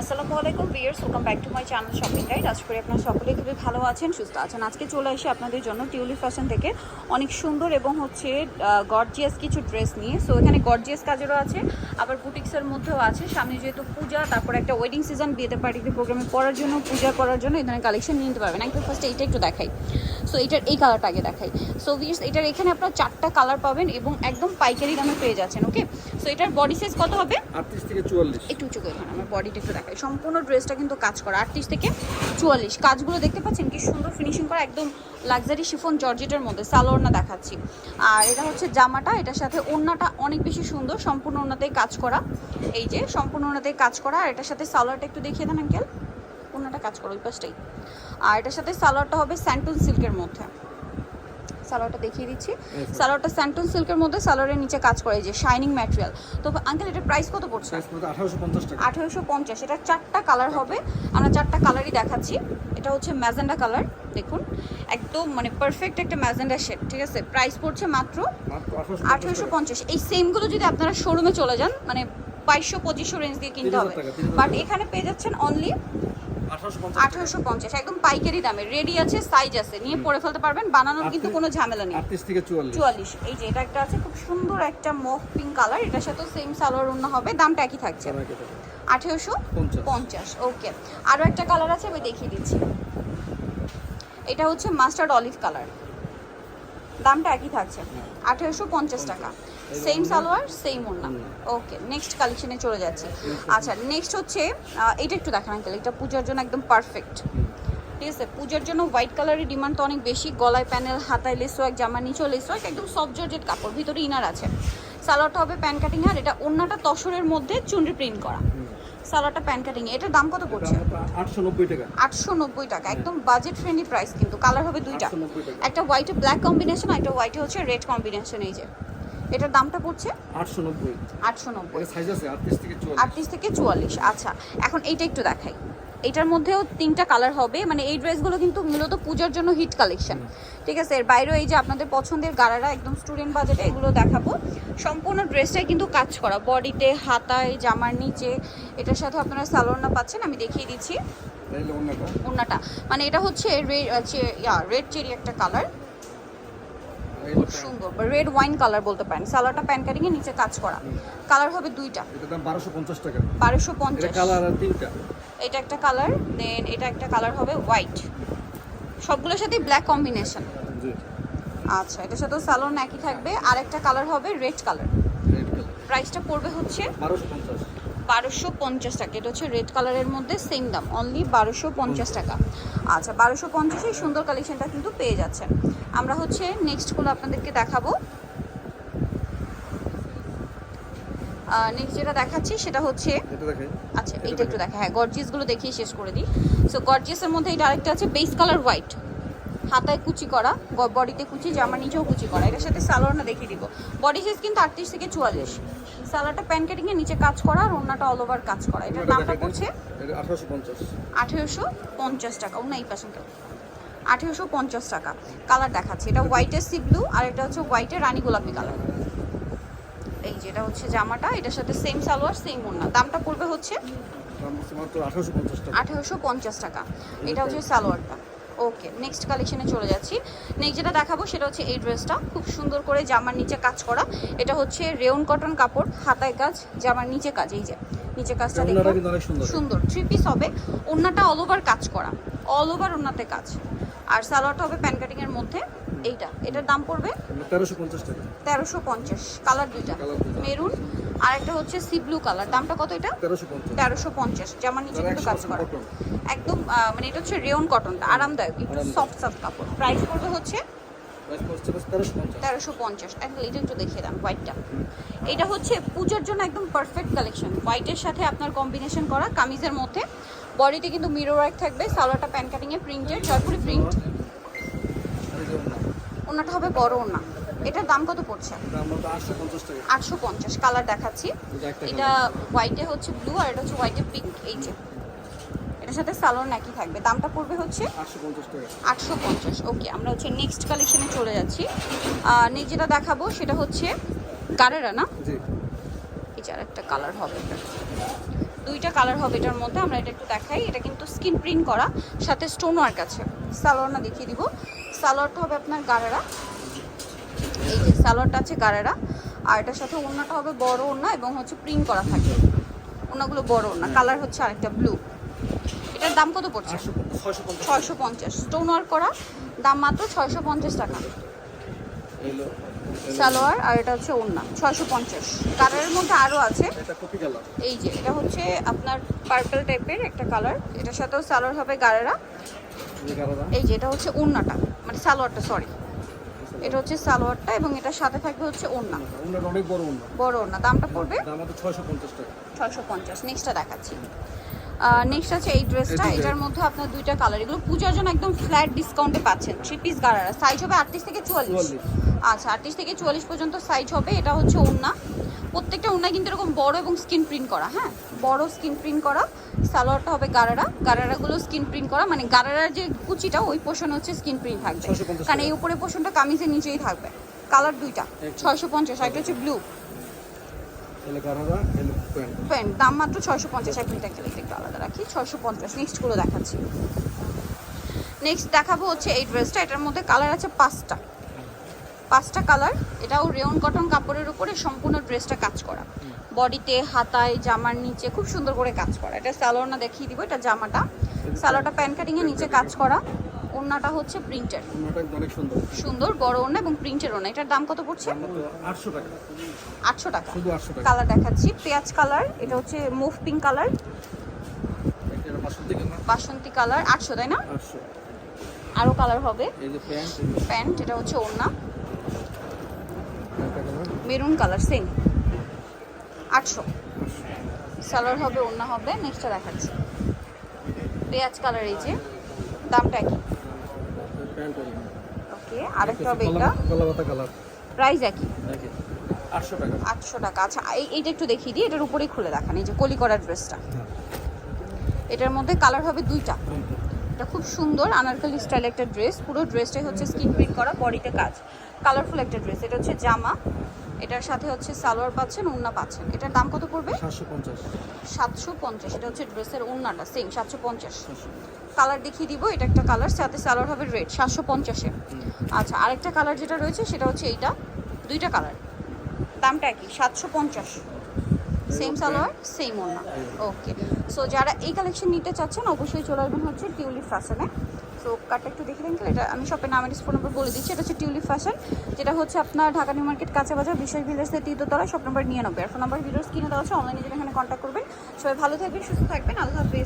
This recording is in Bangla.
আসসালামু আলাইকুম viewers welcome back to my channel shopping guide আজ করি আপনারা সকলেই খুবই ভালো আছেন, সুস্থ আছেন। আজকে চলে আসি আপনাদের জন্য টিউলি ফ্যাশন থেকে অনেক সুন্দর এবং হচ্ছে গর্জিয়াস কিছু ড্রেস নিয়ে। সো এখানে গর্জিয়াস কাজেরও আছে, আবার বুটিক্সের মধ্যেও আছে। সামনে যেহেতু পূজা, তারপর একটা ওয়েডিং সিজন বিয়েতে পার্টিতে প্রোগ্রামে পড়ার জন্য, পূজা করার জন্য এই ধরনের কালেকশন নিয়ে নিতে পারবেন। একদম ফার্স্টে এইটা একটু দেখাই। সো এটার এই কালারটা আগে দেখাই। সো ভিয়ার্স এটার এখানে আপনারা চারটা কালার পাবেন এবং একদম পাইকারি দামে পেয়ে যাচ্ছেন ওকে সো এটার বডি সাইজ কত হবে? আটত্রিশ থেকে চুয়াল্লিশ। একটু উঁচু করে আমার বডিটা একটু দেখাই। সম্পূর্ণ ড্রেসটা কিন্তু কাজ করা আটত্রিশ থেকে চুয়াল্লিশ। কাজগুলো দেখতে পাচ্ছেন কি সুন্দর ফিনিশিং করা একদম লাক্সারি শিফন জর্জেটের মধ্যে সালোয়ারনা দেখাচ্ছি। আর এটা হচ্ছে জামাটা এটার সাথে ওড়নাটা অনেক বেশি সুন্দর সম্পূর্ণ ওড়নাতেই কাজ করা। এই যে সম্পূর্ণ ওড়নাতেই কাজ করা আর এটার সাথে সালোয়ারটা একটু দেখিয়ে দেন আঙ্কেল ওড়নাটা কাজ করো ওই পাশটাই। আর এটার সাথে সালোয়ারটা হবে স্যান্টুন সিল্কের মধ্যে। সালোয়ারটা দেখিয়ে দিচ্ছি। সালোয়ারটা স্যান্টুন সিল্কের মধ্যে সালোয়ারের নিচে কাজ করে যে শাইনিং ম্যাটেরিয়াল তো আঙ্কেল এটার প্রাইস কত পড়ছে? আঠারোশো পঞ্চাশ এটা চারটা কালার হবে। আমরা চারটা কালারই দেখাচ্ছি। এটা হচ্ছে ম্যাজেন্ডা কালার দেখুন। একদম মানে পারফেক্ট একটা ম্যাজেন্ডা শেড ঠিক আছে? প্রাইস পড়ছে মাত্র আঠেরোশো পঞ্চাশ এই সেমগুলো যদি আপনারা শোরুমে চলে যান মানে বাইশশো পঁচিশশো রেঞ্জ দিয়ে কিনতে হবে। 30,000 টাকা, 30,000 বাট এখানে পেয়ে যাচ্ছেন অনলি আঠারোশো পঞ্চাশ একদম পাইকারি দামে। রেডি আছে সাইজ আছে। নিয়ে পরে ফেলতে পারবেন বানানোর কিন্তু কোনো ঝামেলা নেই। আটত্রিশ থেকে চুয়াল্লিশ। এই যে এটা একটা আছে খুব সুন্দর একটা মফ পিঙ্ক কালার এটার সাথে সেম সালোয়ার অন্য হবে দামটা একই থাকছে। আঠেরোশো। পঞ্চাশ। ওকে আরও একটা কালার আছে আমি দেখিয়ে দিচ্ছি। এটা হচ্ছে মাস্টার্ড অলিভ কালার দামটা একই থাকছে। আঠেরোশো পঞ্চাশ টাকা। সেম সালোয়ার সেম ওড়না ওকে নেক্সট কালেকশনে চলে যাচ্ছি। আচ্ছা নেক্সট হচ্ছে এটা একটু দেখান আঙ্কেল এটা পূজার জন্য একদম পারফেক্ট ঠিক আছে পূজার জন্য হোয়াইট কালারের ডিমান্ড তো অনেক বেশি গলায় প্যানেল হাতায় লেসওয়ার্ক জামার নিচেও লেসওয়ার্ক একদম সফট জর্জেট কাপড় ভিতরে ইনার আছে। সালোয়ারটা হবে প্যান কাটিং আর এটা ওড়নাটা তসরের মধ্যে চুনরি প্রিন্ট করা। সালোয়ারটা প্যান কাটিং এটার দাম কত পড়ছে? আটশো নব্বই টাকা। আটশো নব্বই টাকা একদম বাজেট ফ্রেন্ডলি প্রাইস কিন্তু কালার হবে দুইটা। 890। একটা হোয়াইটে ব্ল্যাক কম্বিনেশন একটা হোয়াইটে হচ্ছে রেড কম্বিনেশন এই যে। এটার দামটা পড়ছে? আটশো নব্বই। আটশো নব্বই। সাইজ আছে আটত্রিশ থেকে আটত্রিশ থেকে চুয়াল্লিশ আচ্ছা। এখন এইটা একটু দেখাই। এটার মধ্যেও তিনটা কালার হবে। মানে এই ড্রেসগুলো কিন্তু মূলত পূজার জন্য হিট কালেকশন ঠিক আছে? এর বাইরেও এই যে আপনাদের পছন্দের গাড়ারা একদম স্টুডেন্ট বাজেটে এগুলো দেখাবো। সম্পূর্ণ ড্রেসটাই কিন্তু কাজ করা। বডিতে হাতায় জামার নিচে। এটার সাথে আপনারা সালোয়ারনা পাচ্ছেন আমি দেখিয়ে দিচ্ছি। ওড়নাটা মানে এটা হচ্ছে রেড চেরি একটা কালার খুব সুন্দর রেড ওয়াইন কালার বলতে পারেন। সালোয়ারটা প্যান কাটিং এর নিচে কাজ করা। কালার হবে দুইটা। এটার দাম বারোশো পঞ্চাশ টাকা। বারোশো এটা কালার আর তিনটা। এটা একটা কালার দেন এটা একটা কালার হবে হোয়াইট সবগুলোর সাথে ব্ল্যাক কম্বিনেশন জি। আচ্ছা এটার সাথেও সালোন একই থাকবে। আর একটা কালার হবে রেড কালার রেড কালার প্রাইসটা পড়বে হচ্ছে বারোশো পঞ্চাশ। বারোশো পঞ্চাশ টাকা। এটা হচ্ছে রেড কালারের মধ্যে সেম দাম অনলি বারোশো পঞ্চাশ টাকা। আচ্ছা বারোশো পঞ্চাশে সুন্দর কালেকশনটা কিন্তু পেয়ে যাচ্ছেন। আমরা হচ্ছে নেক্সটগুলো আপনাদেরকে দেখাবো। নেক্সট যেটা দেখাচ্ছি সেটা হচ্ছে আচ্ছা এইটা একটু দেখা। হ্যাঁ গর্জিয়াসগুলো দেখিয়ে শেষ করে দিই। সো গর্জিয়াসের মধ্যে এটা আরেকটা আছে বেস কালার হোয়াইট হাতায় কুচি করা বডিতে কুচি জামার নিচেও কুচি করা। এটার সাথে সালোয়ারটা দেখিয়ে দিব। বডি সাইজ কিন্তু আটত্রিশ থেকে চুয়াল্লিশ। সালোয়ারটা প্যান কাটিং এর নিচে কাজ করা আর ওড়নাটা অল ওভার কাজ করা। এটার দামটা। পড়ছে আঠেরোশো পঞ্চাশ। টাকা অন্য এই পাশে আঠেরোশো পঞ্চাশ টাকা। কালার দেখাচ্ছে। এটা হোয়াইটের সি ব্লু আর এটা হচ্ছে হোয়াইটের রানী গোলাপি কালার এই যেটা হচ্ছে জামাটা এটার সাথে সেম সালোয়ার সেম ওড়না। দামটা পড়বে হচ্ছে আঠেরোশো পঞ্চাশ টাকা। এটা হচ্ছে সালোয়ারটা। ওকে নেক্সট কালেকশনে চলে যাচ্ছি। নেক্সট যেটা দেখাবো সেটা হচ্ছে এই ড্রেসটা খুব সুন্দর করে জামার নিচে কাজ করা। এটা হচ্ছে রেউন কটন কাপড় হাতায় কাজ জামার নিচে কাজ এই যে নিচে কাজটা দেখুন। সুন্দর। থ্রি পিস হবে। ওড়নাটা অল ওভার কাজ করা। অল ওভার ওড়নাতে কাজ। আর সালোয়ারটা হবে প্যান কাটিং এর মধ্যে। এইটা এটার দাম পড়বে তেরোশো পঞ্চাশ কালার দুইটা। মেরুন আর একটা হচ্ছে সি ব্লু কালার দামটা কত এটা? তেরোশো পঞ্চাশ। জামার নিচে কিন্তু কাজ করা। কটন একদম মানে এটা হচ্ছে রেয়ন কটনটা আরামদায়ক একটু সফট সফট কাপড়। প্রাইস পড়বে হচ্ছে? তেরোশো পঞ্চাশ। একদম এটা একটু দেখিয়ে দেন হোয়াইটটা এটা হচ্ছে পুজোর জন্য একদম পারফেক্ট কালেকশন হোয়াইটের সাথে আপনার কম্বিনেশন করা কামিজের মধ্যে। বডিতে কিন্তু মিরো ওয়ার্ক থাকবে সালোয়ারটা প্যান কাটিংয়ে প্রিন্টেড জয়পুরি প্রিন্ট। ওনাটা হবে বড় ওনা এটার দাম কত পড়ছে? আটশো পঞ্চাশ কালার দেখাচ্ছি। এটা হোয়াইটে হচ্ছে ব্লু আর এটা হচ্ছে হোয়াইটে পিঙ্ক এই যে। এটার সাথে সালোয়ার নাকি থাকবে। দামটা পড়বে হচ্ছে আটশো পঞ্চাশ ওকে আমরা হচ্ছে নেক্সট কালেকশনে চলে যাচ্ছি। নেক্সট যেটা দেখাবো সেটা হচ্ছে গারেরা না? জি। এই যে একটা কালার হবে দুইটা কালার হবে এটার মধ্যে আমরা এটা একটু দেখাই। এটা কিন্তু স্কিন প্রিন্ট করা সাথে স্টোন ওয়ার্ক আছে। সালোয়ার না দেখিয়ে দিব। সালোয়ারটা হবে আপনার গাড়ারা এই যে সালোয়ারটা আছে গাড়ারা, আর এটার সাথে ওড়নাটা হবে বড় ওড়না এবং হচ্ছে প্রিন্ট করা থাকে। ওড়নাগুলো বড় ওড়না কালার হচ্ছে আরেকটা ব্লু এটার দাম কত পড়ছে? ছয়শো পঞ্চাশ। স্টোন ওয়ার্ক করা, দাম মাত্র ছয়শো পঞ্চাশ টাকা। সালোয়ার, আর এটা হচ্ছে ওড়না, ছয়শো পঞ্চাশ। কালারের মধ্যে আরও আছে। এই যে, এটা হচ্ছে আপনার পার্পল টাইপের একটা কালার এটার সাথেও সালোয়ার হবে গাড়েরা। এই যে, এটা হচ্ছে ওড়নাটা মানে সালোয়ারটা সরি এটা হচ্ছে সালোয়ারটা এবং এটার সাথে থাকবে হচ্ছে ওড়না। ওড়নাটা অনেক বড় ওড়না। বড় ওড়না। দামটা পড়বে? দাম হচ্ছে ছয়শো পঞ্চাশ টাকা। ছয়শো পঞ্চাশ। নেক্সটটা দেখাচ্ছি। নেক্সট আছে এই ড্রেসটা। এটার মধ্যে আপনার দুইটা কালার এগুলো পূজার জন্য একদম ফ্ল্যাট ডিসকাউন্টে পাচ্ছেন। থ্রি পিস গাড়ারা সাইজ হবে আটত্রিশ থেকে চুয়াল্লিশ। আচ্ছা আটত্রিশ থেকে চুয়াল্লিশ পর্যন্ত সাইজ হবে। এটা হচ্ছে ওড়না। প্রত্যেকটা ওড়না কিন্তু এরকম বড় এবং স্কিন প্রিন্ট করা হ্যাঁ? বড় স্কিন প্রিন্ট করা সালোয়ারটা হবে গারারা। গারারাগুলো স্কিন প্রিন্ট করা মানে গারারার যে কুচিটা ওই পোর্শন হচ্ছে স্কিন প্রিন্ট থাকবে। 650 কারণ এই উপরে পোর্শনটা কামিজের নিচেই থাকবে। কালার দুইটা। ছয়শো পঞ্চাশ একটা হচ্ছে ব্লু প্যান্ট দাম মাত্র ছয়শো পঞ্চাশ এক মিনিট একটু আলাদা রাখি। ছয়শো পঞ্চাশ নেক্সটগুলো দেখাচ্ছি। নেক্সট দেখাবো হচ্ছে এই ড্রেসটা এটার মধ্যে কালার আছে পাঁচটা। পাঁচটা কালার এটাও রেয়ন কটন কাপড়ের উপরে সম্পূর্ণ ড্রেসটা কাজ করা। বডিতে হাতায় জামার নিচে খুব সুন্দর করে কাজ করা। এটা সালোয়ারটা দেখিয়ে দিব এটা জামাটা। সালোয়ারটা প্যান কাটিংয়ের নিচে কাজ করা। ওড়নাটা হচ্ছে প্রিন্টের। সুন্দর। সুন্দর বড় ওড়না এবং প্রিন্টের ওড়না। এটার দাম কত পড়ছে? আটশো টাকা। আটশো টাকা। কালার দেখাচ্ছি। পেঁয়াজ কালার এটা হচ্ছে মুভ পিঙ্ক কালার। বাসন্তী কালার। আটশো তাই না? আরও কালার হবে। এই যে প্যান্ট প্যান্ট এটা হচ্ছে ওড়না। Colour maroon colour same. আটশো। সালোয়ার হবে ওড়না হবে নেক্সটটা দেখাচ্ছি। পেঁয়াজ কালার এই যে দামটা কি প্যান্ট ওকে আরেকটা হবে এটা। প্রাইস একই। আটশো টাকা। আচ্ছা এই এইটা একটু দেখিয়ে দিই এটার উপরেই খুলে দেখান এই যে কলি করা ড্রেসটা। এটার মধ্যে কালার হবে দুইটা। এটা খুব সুন্দর আনারকলি স্টাইল একটা ড্রেস পুরো ড্রেসটাই হচ্ছে স্কিন প্রিন্ট করা বডিতে কাজ। কালারফুল একটা ড্রেস এটা হচ্ছে জামা। এটার সাথে হচ্ছে সালোয়ার পাচ্ছেন উন্না পাচ্ছেন। এটার দাম কত পড়বে? সাতশো পঞ্চাশ। এটা হচ্ছে ড্রেসের উন্নাটা সেম সাতশো পঞ্চাশ। কালার দেখিয়ে দিব এটা একটা কালার সাথে সালোয়ার হবে রেড সাতশো পঞ্চাশে আচ্ছা আরেকটা কালার যেটা রয়েছে সেটা হচ্ছে এইটা দুইটা কালার দামটা কি সাতশো পঞ্চাশ। সেম সালোয়ার সেম ওনা ওকে সো যারা এই কালেকশন নিতে চাচ্ছেন, অবশ্যই চলে আসবেন হচ্ছে টিউলিপ ফ্যাশনে সো কাটটা একটু দেখে দেন এটা আমি শপের নামের ফোন নম্বর বলে দিচ্ছি। এটা হচ্ছে টিউলিপ ফ্যাশন যেটা হচ্ছে আপনার ঢাকা নিউ মার্কেট, কাঁচা বাজার বিশেষ ভিলেজের তৃতীয়তলা শপ নম্বর নিয়ে নেবে আর ফোন নাম্বার ভিডিওস কিনে দেওয়া আছে অনলাইনে যেটা এখানে কন্ট্যাক্ট করবেন। সবাই ভালো থাকবেন, সুস্থ থাকবেন। আল্লাহ হাফিজ।